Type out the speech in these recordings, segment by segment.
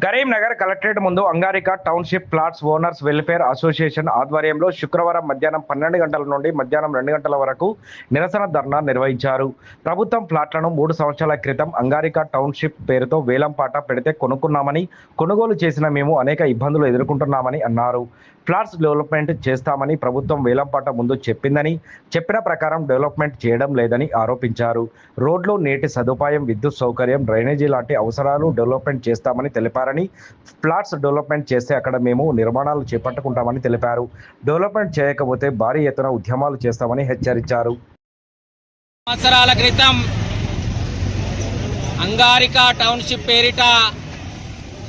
Karimnagar collectorate ముందు Angarika township plots owners welfare association ఆధ్వర్యంలో శుక్రవారం మధ్యాహ్నం పన్నెండు గంటల నుండి మధ్యాహ్నం రెండు గంటల వరకు నిరసన ధర్నా నిర్వహించారు. ప్రభుత్వం ప్లాట్లను మూడు సంవత్సరాల క్రితం అంగారిక టౌన్షిప్ పేరుతో వేలంపాట పెడితే కొనుక్కున్నామని కొనుగోలు చేసిన మేము అనేక ఇబ్బందులు ఎదుర్కొంటున్నామని అన్నారు. ఫ్లాట్స్ డెవలప్మెంట్ చేస్తామని ప్రభుత్వం వేలంపాట ముందు చెప్పిందని చెప్పిన ప్రకారం డెవలప్మెంట్ చేయడం లేదని ఆరోపించారు. రోడ్లు నీటి సదుపాయం విద్యుత్ సౌకర్యం డ్రైనేజీ లాంటి అవసరాలు డెవలప్మెంట్ చేస్తామని తెలిపారు. తెలిపారని ఫ్లాట్స్ డెవలప్మెంట్ చేస్తే అక్కడ మేము నిర్మాణాలు చేపట్టుకుంటామని తెలిపారు. డెవలప్మెంట్ చేయకపోతే భారీ ఎత్తున ఉద్యమాలు చేస్తామని హెచ్చరించారు. సంవత్సరాల క్రితం అంగారిక టౌన్షిప్ పేరిట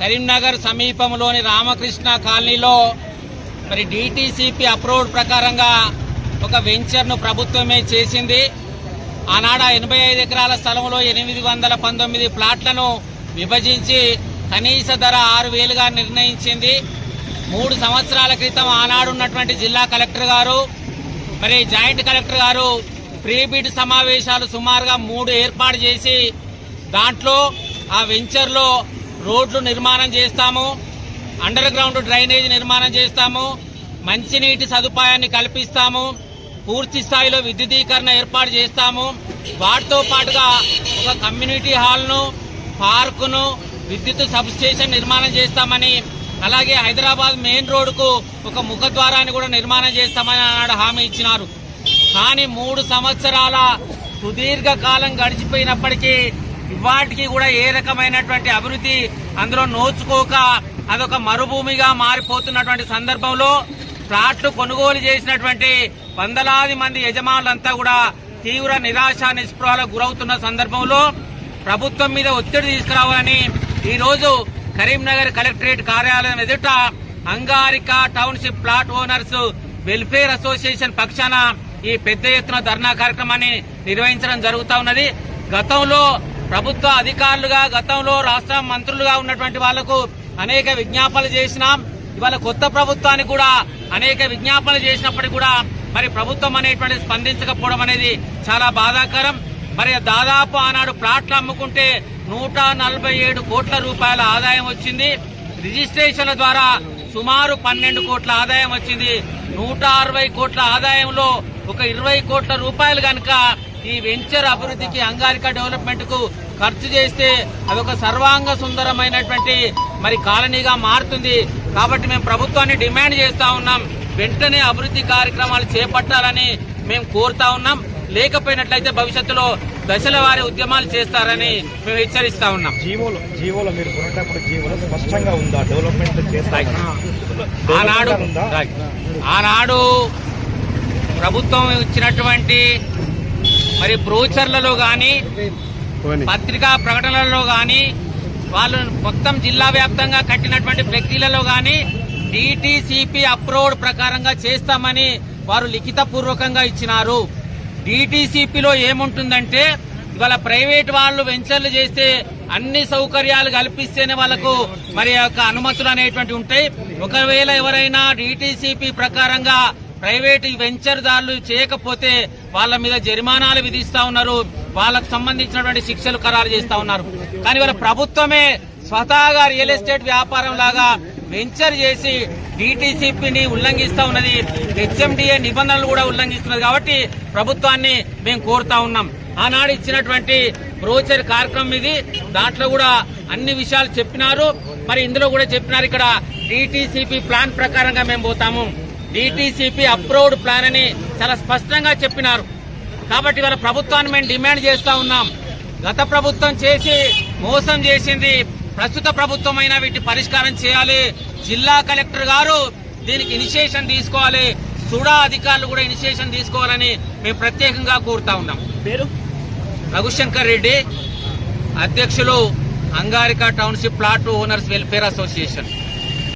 కరీంనగర్ సమీపంలోని రామకృష్ణ కాలనీలో మరి డిటిసిపి అప్రూవ్డ్ ప్రకారంగా ఒక వెంచర్ను ప్రభుత్వమే చేసింది. ఆనాడ ఎనభై ఐదు ఎకరాల స్థలంలో ఎనిమిది వందల పంతొమ్మిది ప్లాట్లను విభజించి కనీస ధర ఆరు వేలుగా నిర్ణయించింది. మూడు సంవత్సరాల క్రితం ఆనాడు ఉన్నటువంటి జిల్లా కలెక్టర్ గారు మరి జాయింట్ కలెక్టర్ గారు ప్రీబిడ్ సమావేశాలు సుమారుగా మూడు ఏర్పాటు చేసి దాంట్లో ఆ వెంచర్లో రోడ్లు నిర్మాణం చేస్తాము అండర్ గ్రౌండ్ డ్రైనేజ్ నిర్మాణం చేస్తాము మంచినీటి సదుపాయాన్ని కల్పిస్తాము పూర్తి స్థాయిలో విద్యుదీకరణ ఏర్పాటు చేస్తాము. వాటితో పాటుగా ఒక కమ్యూనిటీ హాల్ను పార్కును విద్యుత్ సబ్స్టేషన్ నిర్మాణం చేస్తామని అలాగే హైదరాబాద్ మెయిన్ రోడ్డుకు ఒక ముఖద్వారాన్ని కూడా నిర్మాణం చేస్తామని ఆనాడు హామీ ఇచ్చినారు. కానీ మూడు సంవత్సరాల సుదీర్ఘకాలం గడిచిపోయినప్పటికీ ఇవాటికి కూడా ఏ రకమైనటువంటి అభివృద్ధి అందులో నోచుకోక అదొక మరుభూమిగా మారిపోతున్నటువంటి సందర్భంలో ప్లాట్లు కొనుగోలు చేసినటువంటి వందలాది మంది యజమానులంతా కూడా తీవ్ర నిరాశ నిస్పృహలకు గురవుతున్న సందర్భంలో ప్రభుత్వం మీద ఒత్తిడి తీసుకురావాలని ఈరోజు కరీంనగర్ కలెక్టరేట్ కార్యాలయం ఎదుట Angarika township plot owners welfare association పక్షాన ఈ పెద్ద ఎత్తున ధర్నా కార్యక్రమాన్ని నిర్వహించడం జరుగుతూ ఉన్నది. గతంలో ప్రభుత్వ అధికారులుగా గతంలో రాష్ట్ర మంత్రులుగా ఉన్నటువంటి వాళ్ళకు అనేక విజ్ఞాపనలు చేసినాం. ఇవాళ కొత్త ప్రభుత్వానికి కూడా అనేక విజ్ఞాపనలు చేసినప్పటికీ కూడా మరి ప్రభుత్వం అనేటువంటి స్పందించకపోవడం అనేది చాలా బాధాకరం. మరి దాదాపు ఆనాడు ప్లాట్లు అమ్ముకుంటే నూట నలభై ఏడు కోట్ల రూపాయల ఆదాయం వచ్చింది. రిజిస్ట్రేషన్ల ద్వారా సుమారు పన్నెండు కోట్ల ఆదాయం వచ్చింది. నూట అరవై కోట్ల ఆదాయంలో ఒక ఇరవై కోట్ల రూపాయలు కనుక ఈ వెంచర్ అభివృద్ధికి అంగారిక డెవలప్మెంట్కు ఖర్చు చేస్తే అదొక సర్వాంగ సుందరమైనటువంటి మరి కాలనీగా మారుతుంది. కాబట్టి మేము ప్రభుత్వాన్ని డిమాండ్ చేస్తా ఉన్నాం. వెంటనే అభివృద్ధి కార్యక్రమాలు చేపట్టాలని మేము కోరుతా ఉన్నాం. లేకపోయినట్లయితే భవిష్యత్తులో దశల వారి ఉద్యమాలు చేస్తారని మేము హెచ్చరిస్తా ఉన్నాం. జీవోలో జీవోలో మీరు కొనేటప్పుడు జీవోలో స్పష్టంగా ఉందా? డెవలప్మెంట్ చేస్తామని ఆనాడు ఆనాడు ప్రభుత్వం ఇచ్చినటువంటి మరి బ్రోచర్లలో కానీ పత్రికా ప్రకటనలలో కానీ వాళ్ళు మొత్తం జిల్లా వ్యాప్తంగా కట్టినటువంటి ఫ్లెక్సీలలో కానీ డిటిసిపి అప్రూవ్డ్ ప్రకారంగా చేస్తామని వారు లిఖిత పూర్వకంగా ఇచ్చినారు. డిటిసిపిలో ఏముంటుందంటే ఇవాళ ప్రైవేట్ వాళ్ళు వెంచర్లు చేస్తే అన్ని సౌకర్యాలు కల్పిస్తేనే వాళ్ళకు మరి యొక్క అనుమతులు అనేటువంటి ఉంటాయి. ఒకవేళ ఎవరైనా డిటిసిపి ప్రకారంగా ప్రైవేట్ వెంచర్ దారులు చేయకపోతే వాళ్ళ మీద జరిమానాలు విధిస్తా ఉన్నారు. వాళ్ళకు సంబంధించినటువంటి శిక్షలు ఖరారు చేస్తా ఉన్నారు. కానీ వాళ్ళ ప్రభుత్వమే స్వతహాగా రియల్ ఎస్టేట్ వ్యాపారం లాగా వెంచర్ చేసి డిటిసిపిని ఉల్లంఘిస్తా ఉన్నది. హెచ్ఎండిఏ నిబంధనలు కూడా ఉల్లంఘిస్తున్నది కాబట్టి ప్రభుత్వాన్ని మేము కోరుతా ఉన్నాం. ఆనాడు ఇచ్చినటువంటి బ్రోచర్ కార్యక్రమం ఇది. దాంట్లో కూడా అన్ని విషయాలు చెప్పినారు. మరి ఇందులో కూడా చెప్పినారు ఇక్కడ డిటిసిపి ప్లాన్ ప్రకారంగా మేము పోతాము. డిటిసిపి అప్రూవ్డ్ ప్లాన్ అని చాలా స్పష్టంగా చెప్పినారు. కాబట్టి వాళ్ళ ప్రభుత్వాన్ని మేము డిమాండ్ చేస్తా ఉన్నాం. గత ప్రభుత్వం చేసి మోసం చేసింది ప్రస్తుత ప్రభుత్వం అయినా వీటి పరిష్కారం చేయాలి. జిల్లా కలెక్టర్ గారు దీనికి ఇనిషియేషన్ తీసుకోవాలి. సుడా అధికారులు కూడా ఇనిషియేషన్ తీసుకోవాలని మేము ప్రత్యేకంగా కోరుతా ఉన్నాం. పేరు? రఘుశంకర్ రెడ్డి అధ్యక్షులు Angarika township plot owners welfare association.